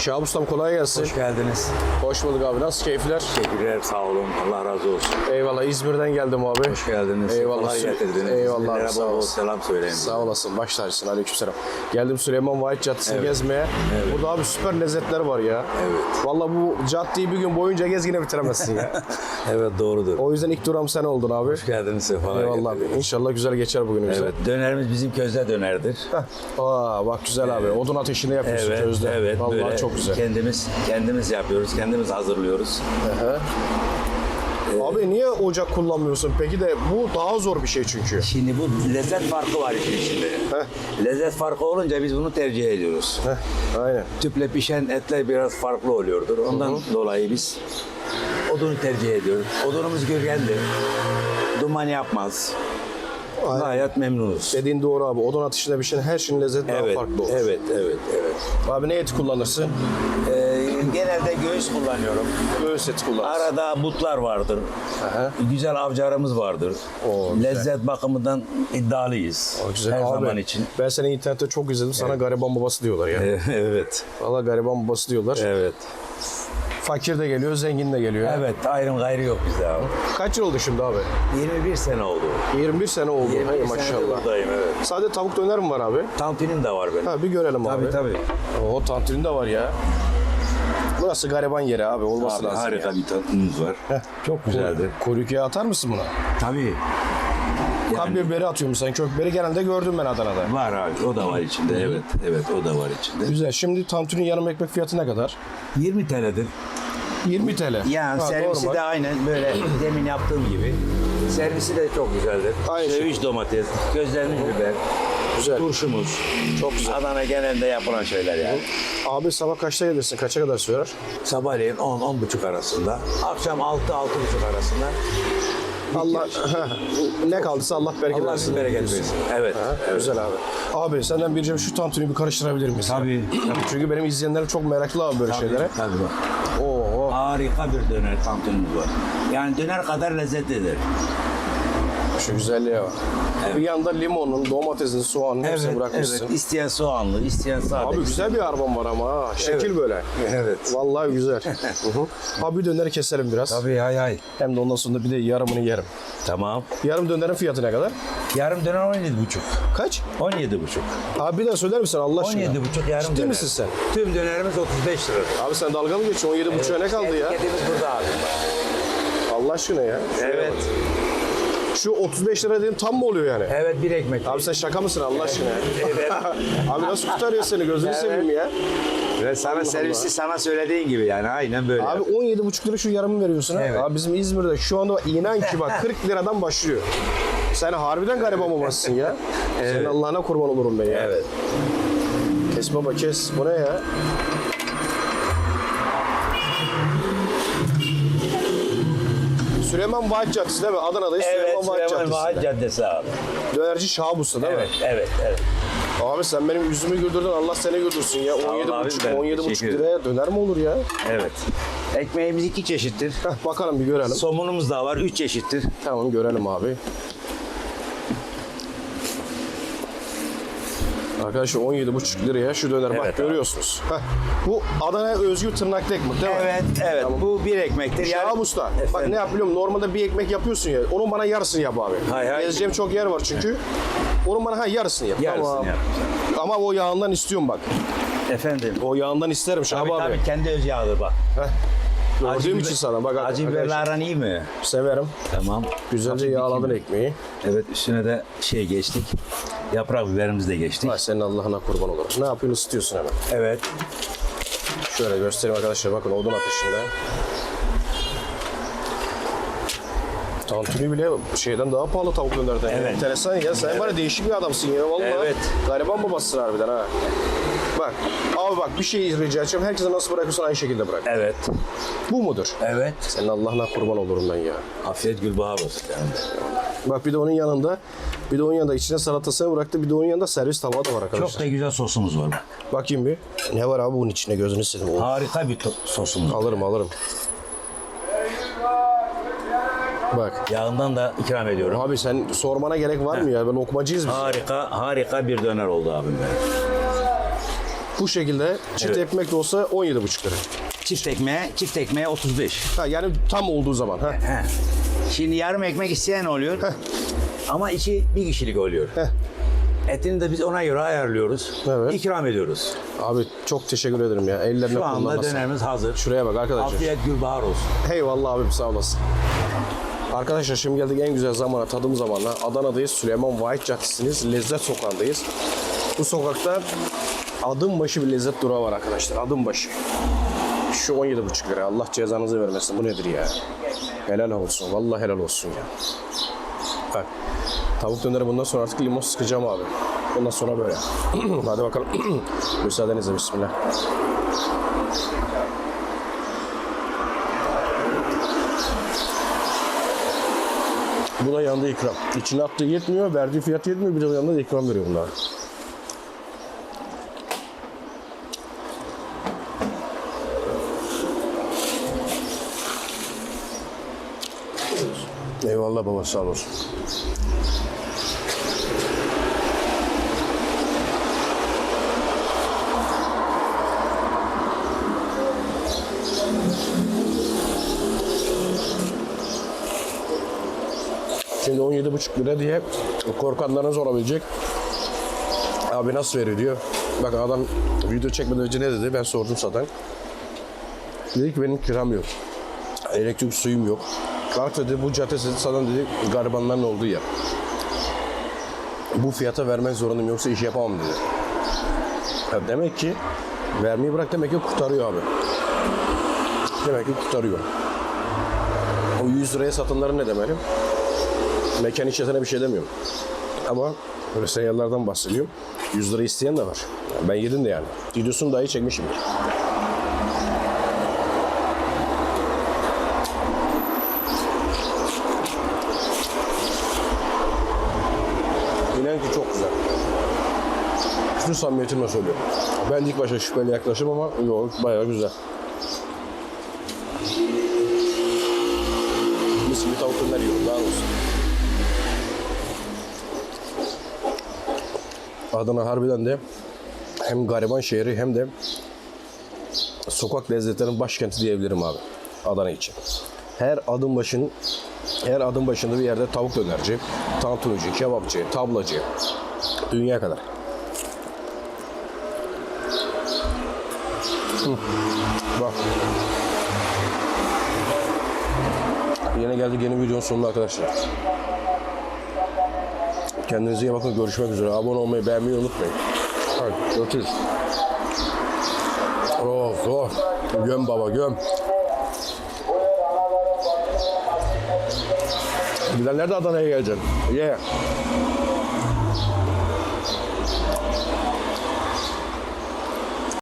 Şahap Ustam kolay gelsin. Hoş geldiniz. Hoş bulduk abi. Nasıl keyifler? Teşekkürler, sağ olun. Allah razı olsun. Eyvallah. İzmir'den geldim abi. Hoş geldiniz. Eyvallah. Kolay getirdiniz. Eyvallah abi, sağ olasın. selam söyleyin. Sağ olasın. Baş tacısın. Aleykümselam. Geldim Süleyman Vahit Caddesi'ni Evet. gezmeye. Burada abi süper lezzetler var ya. Evet. Vallahi bu caddeyi bir gün boyunca gez yine bitiremezsin ya. Evet, doğrudur. o yüzden ilk duram sen oldun abi. Hoş geldiniz, sefalar Eyvallah abi. İnşallah güzel geçer bugünümüz. Evet, dönerimiz bizim közde dönerdir. Heh. Aa bak güzel abi. Odun ateşinde yapıyorsun Evet, közde. evet. Vallahi böyle çok güzel. Kendimiz kendimiz yapıyoruz, kendimiz hazırlıyoruz. Abi niye ocak kullanmıyorsun? Peki de bu daha zor bir şey çünkü. Şimdi bu lezzet farkı var işin içinde. Lezzet farkı olunca biz bunu tercih ediyoruz. Heh, aynen. Tüple pişen etler biraz farklı oluyordur. Ondan dolayı biz odunu tercih ediyoruz. Odunumuz gürgendir. Duman yapmaz. Aynen. Gayet memnunuz. Dediğin doğru abi. Odun ateşinde bir şeyin her şeyin lezzeti daha Evet, farklı olur. evet, evet, evet. Abi ne eti kullanırsın? Ee, genelde göğüs kullanıyorum. Göğüs eti kullanırsın. Arada butlar vardır. Aha. Güzel avcarımız vardır. Oo, güzel. Lezzet bakımından iddialıyız. O güzel. Her Abi, zaman için. Ben seni internette çok izledim. Sana gariban babası diyorlar ya. evet. Valla gariban babası diyorlar. Evet. Fakir de geliyor, zengin de geliyor. Evet, ayrım gayrı yok bizde abi. Kaç yıl oldu şimdi abi? 21 sene oldu. 21 sene oldu. 21 Hay senedir maşallah. buradayım evet. Sadece tavuk döner mi var abi? Tantunim de var benim. Ha bir görelim abi. Tabii tabii. Oo tantuni de var ya. Burası gariban yeri abi. Olması Abi, lazım harika bir tatlımız var. Çok güzeldir. Kuyruk yağı atar mısın buna? Tabii. Kap biberi atıyor musun sen? Kök biberi genelde gördüm ben Adana'da. Var abi. O da var içinde. Evet. Evet o da var içinde. Güzel. Şimdi tantuni yarım ekmek fiyatı ne kadar? 20 TL'dir. 20 TL. Yani Ha, servisi normal. de aynen böyle demin yaptığım gibi. Servisi de çok güzeldir. Aynı Söğüş domates, közlenmiş biber, Güzel. turşumuz. Çok güzel. Adana genelinde yapılan şeyler yani. Abi sabah kaçta gelirsin? Kaça kadar sürer? Sabahleyin 10 buçuk arasında, akşam 6 buçuk arasında. Allah ne kaldıysa Allah bereket Allah versin. sizin bereket versin. Evet. Ha, evet. Güzel abi. Abi senden bir şu tantuni bir karıştırabilir miyiz? Tabii. Çünkü benim izleyenlerim çok meraklı abi böyle şeylere. Tabii bak. Oo. Harika bir döner tantunimiz var. Yani döner kadar lezzetlidir. Şu güzelliğe bak. Bir yanda limonun, domatesin, soğanın hepsini bırakmışsın. evet. İsteyen soğanlı, isteyen sade. Abi güzel bir araban var ama ha. Şekil Evet. böyle. Evet. Vallahi güzel. Abi bir döneri keselim biraz. Tabii hay hay. Hem de ondan sonra bir de yarımını yerim. Tamam. Yarım dönerin fiyatı ne kadar? Yarım döner 17 buçuk. Kaç? 17 buçuk. Abi bir daha söyler misin Allah aşkına? 17 buçuk yarım Ciddi döner. misin sen? Tüm dönerimiz 35 lira. Abi sen dalga mı geçiyorsun? 17 buçuğa ne kaldı ya? Etiketimiz burada abi. Allah aşkına ya. Şuraya Evet. bak. Şu 35 lira dediğin tam mı oluyor yani? Evet bir ekmek. Abi sen şaka mısın Allah aşkına ya? Abi nasıl kurtarıyor seni gözünü seveyim ya. Ve sana Allah servisi Allah. sana söylediğin gibi yani aynen böyle. Abi 17,5 lira şu yarımı veriyorsun ha. Evet. Abi bizim İzmir'de şu anda inan ki bak 40 liradan başlıyor. Sen harbiden gariban babasısın ya. Senin Allah'ına kurban olurum ben ya. Evet. Kes baba kes. Bu ne ya? Süleyman Vahit Caddesi değil mi? Adana'dayız. Evet, Süleyman Vahit Süleyman Vahit Caddesi'nde. Caddesi abi. Dönerci Şahabus'ta değil Evet, mi? evet, evet. Abi sen benim yüzümü güldürdün. Allah seni güldürsün ya. ol 17 abi, buçuk, ben 17 buçuk teşekkür liraya döner mi olur ya? Evet. Ekmeğimiz iki çeşittir. Heh, bakalım bir görelim. Somunumuz da var, üç çeşittir. Tamam görelim abi. Arkadaşlar 17,5 liraya şu döner bak Evet abi. görüyorsunuz. Heh, bu Adana özgü tırnaklı ekmek değil mi? Evet, evet. Tamam. Bu bir ekmektir. Şahap Usta. Bak Efendim? ne yap biliyor musun? Normalde bir ekmek yapıyorsun ya. Onun bana yarısını yap abi. Hay hay. Gezeceğim çok yer var çünkü. Onun bana ha yarısını yap. Yarısını Tamam. yap. Ama o yağından istiyorum bak. Efendim. O yağından isterim Şahap Tabii abi. tabii kendi öz yağıdır bak. Gördüğüm için sana bak. Acı biberle aran iyi mi? Severim. Tamam. Güzelce Hafif yağladın ekmeği. Evet üstüne de şey geçtik. Yaprak biberimizi de geçtik. Ay senin Allah'ına kurban olurum. Ne yapıyorsun ısıtıyorsun hemen. Evet. Şöyle göstereyim arkadaşlar bakın odun ateşinde. Tantuni bile şeyden daha pahalı tavuk dönerden. Evet. Enteresan ya. Sen var ya değişik bir adamsın ya vallahi. Evet. Gariban babasısın harbiden ha. Bak. Abi bak bir şey rica edeceğim. Herkese nasıl bırakıyorsan aynı şekilde bırak. Evet. Bu mudur? Evet. Senin Allah'ına kurban olurum ben ya. Afiyet gülbaha olsun yani. Bak bir de onun yanında bir de onun yanında içine salatasını bıraktı. Bir de onun yanında servis tabağı da var arkadaşlar. Çok da güzel sosumuz var. Bakayım bir. Ne var abi bunun içine gözünü seveyim. Harika bir to- sosumuz. Alırım alırım. Bak. Yağından da ikram ediyorum. Abi sen sormana gerek var mı ya? Ben lokmacıyız biz. Harika, harika bir döner oldu abim benim. Bu şekilde çift Evet. ekmek de olsa 17,5 lira. Çift ekmeğe, çift ekmeğe 35. Ha, yani tam olduğu zaman. Ha. He. Şimdi yarım ekmek isteyen oluyor. Ama içi bir kişilik oluyor. Heh. Etini de biz ona göre ayarlıyoruz. Evet. İkram ediyoruz. Abi çok teşekkür ederim ya. Ellerine Şu anda kullanmasın. dönerimiz hazır. Şuraya bak arkadaşlar. Afiyet gülbahar olsun. Eyvallah abim sağ olasın. Arkadaşlar şimdi geldik en güzel zamana, tadım zamanla. Adana'dayız. Süleyman Vahit Caddesi'niz. Lezzet Sokağı'ndayız. Bu sokakta adım başı bir lezzet durağı var arkadaşlar. Adım başı. Şu 17,5 lira. Allah cezanızı vermesin. Bu nedir ya? Helal olsun. Vallahi helal olsun ya. Bak. Tavuk döneri bundan sonra artık limon sıkacağım abi. Bundan sonra böyle. Hadi bakalım. Müsaadenizle bismillah. Bu da yanında ikram. İçine attığı yetmiyor, verdiği fiyat yetmiyor. Bir de yanında da ikram veriyor bunlar. Eyvallah baba sağ olsun. 17,5 lira diye korkanlarınız olabilecek. Abi nasıl veriyor diyor. Bak adam video çekmeden önce ne dedi ben sordum zaten. Dedi ki benim kiram yok. Elektrik suyum yok. Kalk dedi bu cadde dedi, sana dedi garibanların olduğu yer. Bu fiyata vermek zorundayım yoksa iş yapamam dedi. Ya demek ki vermeyi bırak demek ki kurtarıyor abi. Demek ki kurtarıyor. O 100 liraya satanların ne demeli? Mekan işletene bir şey demiyorum. Ama böyle bahsediyorum. 100 lira isteyen de var. Ben yedim de yani. Videosunu dahi çekmişimdir. İnan ki çok güzel. Şunu samimiyetimle söylüyorum. Ben ilk başta şüpheli yaklaşım ama yok bayağı güzel. Mis gibi tavuk döner daha olsun. Adana harbiden de hem gariban şehri hem de sokak lezzetlerin başkenti diyebilirim abi. Adana için. Her adım başın her adım başında bir yerde tavuk dönerci, tantunici, kebapçı, tablacı. Dünya kadar. Hı. Bak. Yine geldik yeni videonun sonuna arkadaşlar. Kendinize iyi bakın. Görüşmek üzere. Abone olmayı, beğenmeyi unutmayın. Hadi görüşürüz. Of of. Göm baba göm. Gidenler de Adana'ya geleceksin. Ye. Yeah.